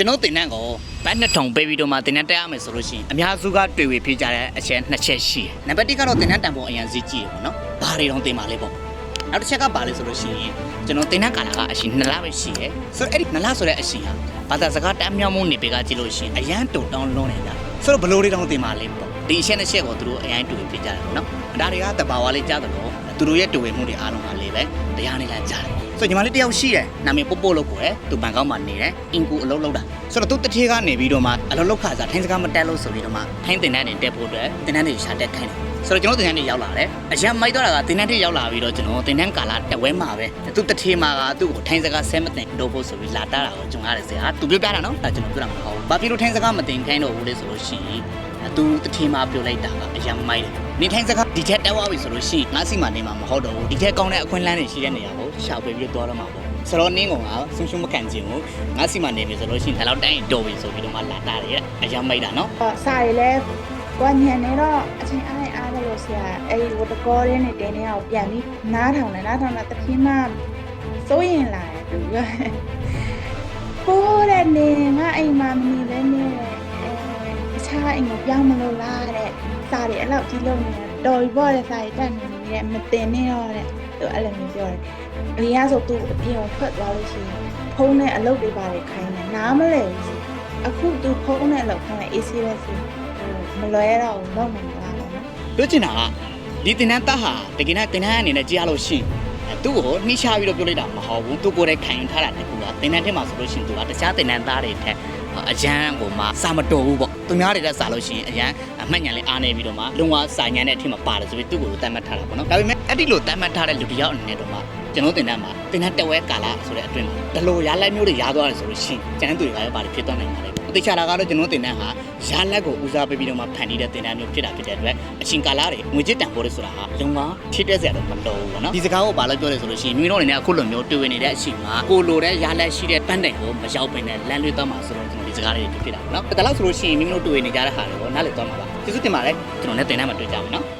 ကျွန်တော်တင်တန်းကိုဘတ်နှစ်ထောင်ပေးပြီးတော့မှတင်တန်းတက်ရမယ်ဆိုလို့ရှိရင်အများစုကတွေ့ဝေဖြစ်ကြတဲ့အချက်နှစ်ချက်ရှိတယ်နံပါတ်1ကတော့တင်တန်းတန်ဖိုးအရင်ဈေးကြီးတယ်ပေါ့နော်ဘာတွေတော့တင်ပါလဲပေါ့နောက်တစ်ချက်ကပါလဲဆိုလို့ရှိရင်ကျွန်တော်တင်တန်းကာလာကအရှင်2လပဲရှိတယ်ဆိုတော့အဲ့ဒီ2လဆိုတဲ့အရှင်ဟာဘာသာစကားတမ်းမြောင်းမှုနေပေကကြည့်လို့ရှိရင်အရန်တုံတောင်းလွန်းနေတာဆိုတော့ဘလို့တွေတောင်းတင်ပါလဲပေါ့ဒီအချက်နှစ်ချက်ကိုသူတို့အရင်တွေ့ဖြစ်ကြတယ်ပေါ့နော်ဒါတွေကတဘာဝလေးကြားတယ်လို့သူတို့ရဲ့တွေ့ဝေမှုတွေအားလုံးကလေးပဲတရားနေလာကြားတယ် ဆိုတော့ညီမလေးတယောက်ရှိတယ်နာမည်ပို့ပို့လို့ကိုယ်သူဘန်ကောက်မှာနေတယ်အင်ကူအလုပ်လုပ်တာဆိုတော့သူတထေးကနေပြီးတော့မှအလုပ်လုပ်ခါစားထိုင်းစကားမတက်လို့ဆိုပြီးတော့မှထိုင်းတင်တန်းတွေတက်ဖို့အတွက်တင်တန်းတွေရှာတက်ခိုင်းတယ်ဆိုတော့ကျွန်တော်တင်တန်းတွေရောက်လာတယ်အရင်မိုက်တော့တာကတင်တန်းတွေရောက်လာပြီးတော့ကျွန်တော်တင်တန်းကာလာတက်ဝဲမှာပဲသူတထေးမှာကသူ့ကိုထိုင်းစကားဆဲမတင်တော့ဖို့ဆိုပြီးလာတာတာကိုကျွန်တော်ရတယ်ဆရာသူပြောပြတာနော်ဒါကျွန်တော်ပြောတာမဟုတ်ဘူးဘာဖြစ်လို့ထိုင်းစကားမတင်ခိုင်းတော့ဘူးလဲဆိုလို့ရှိရင် သူတထေးမှာပြောလိုက်တာကအရင်မိုက်တယ်နေထိုင်းစကားဒီထက်တက်သွားပြီဆိုလို့ရှိရင်ငါစီမှာနေမှာမဟုတ်တော့ဘူးဒီထက်ကောင်းတဲ့အခွင့်အလမ်းတွေရှိတဲ့နေရာကိုရှာဖွေပြီးတော့သွားတော့မှာပေါ့ဆိုတော့နင်းကောင်ကဆုံးရှုံးမခံခြင်းကိုငါစီမနေပြီဆိုလို့ရှိရင်ဒါတော့တိုင်းရင်တော်ပြီဆိုပြီးတော့မှလာတာတယ်အရင်မိတ်တာနော်စာရီလဲကွာညံနေတော့အချင်းအားနဲ့အားလို့ဆရာအဲ့ဒီဝတကောရင်းနဲ့တင်းနေအောင်ပြန်ပြီးနားထောင်တယ်နားထောင်တာတပြင်းမှစိုးရင်လာတယ်သူပြောပိုးတဲ့နေငါအိမ် အိမ်ကိုပြောင်းမလို့လားတဲ့စာရီအဲ့လောက်ကြီးလုံးနေတာတော်ပြီပေါ့တဲ့စာရီတက်နေနေတဲ့မတင်နေတော့တဲ့သူအဲ့လိုမျိုးပြောတယ်အရင်ကဆိုသူအပြင်ကိုထွက်သွားလို့ရှိရင်ဖုန်းနဲ့အလုပ်တွေပါတယ်ခိုင်းတယ်နားမလဲဘူးစီအခုသူဖုန်းနဲ့အလုပ်ခိုင်းတယ် AC ပဲစီမလွဲတော့ဘူးတော့မလွားတော့နော်ပြောချင်တာကဒီတင်တန်းတက်ဟာတကယ်နဲ့တင်တန်းအနေနဲ့ကြားလို့ရှိရင်အဲ သူ့ကိုနှိချပြီးတော့ပြောလိုက်တာမဟုတ်ဘူးသူကိုယ်တိုင်ခံယူထားတာတကူကတင်တန်းထဲမှာဆိုလို့ရှိရင်သူကတခြားတင်တန်းသားတွေထက်အရန်ကိုမှစာမတော်ဘူးပေါ့သူများတွေတက်စာလို့ရှိရင်အရန်အမှတ်ညာလေးအားနေပြီးတော့မှလုံဝစာညာနဲ့အထင်မှာပါတယ်ဆိုပြီးသူ့ကိုတတ်မှတ်ထားတာပေါ့နော်ဒါပေမဲ့အဲ့ဒီလိုတတ်မှတ်ထားတဲ့လူတစ်ယောက်အနေနဲ့တော့မှ ကျွန်တော်တင်တန်းမှာတင်တန်းတဝဲကာလာဆိုတဲ့အတွင်းမှာဒီလိုရလိုက်မျိုးတွေရသွားတယ်ဆိုလို့ရှိရင်ကျန်တဲ့သူတွေကလည်းပါတယ်ဖြစ်သွားနိုင်ပါလေအသေးချာတာကတော့ကျွန်တော်တင်တန်းဟာရလက်ကိုဦးစားပေးပြီးတော့မှဖန်တီးတဲ့တင်တန်းမျိုးဖြစ်တာဖြစ်တဲ့အတွက်အချင်းကာလာတွေငွေကြေးတန်ဖိုးတွေဆိုတာဟာလုံဝထိတဲ့စရာတော့မတော်ဘူးပေါ့နော်ဒီစကားကိုဘာလို့ပြောလဲဆိုလို့ရှိရင်မျိုးတို့အနေနဲ့အခုလိုမျိုးတွေ့ဝင်နေတဲ့အချိန်မှာကိုလိုတဲ့ရလက်ရှိတဲ့ပန်းတိုင်ကိုမရောက်ပင်နဲ့လမ်းလွှဲသွားမှာဆိုတော့ကျွန်တော်ဒီစကားလေးတွေဖြစ်တာပေါ့နော်ဒါလောက်ဆိုလို့ရှိရင်မျိုးတို့တွေ့နေကြတဲ့ဟာတွေကိုနားလည်သွားမှာပါကျေးဇူးတင်ပါတယ်ကျွန်တော်လည်းတင်တန်းမှာတွေ့ကြမယ်နော်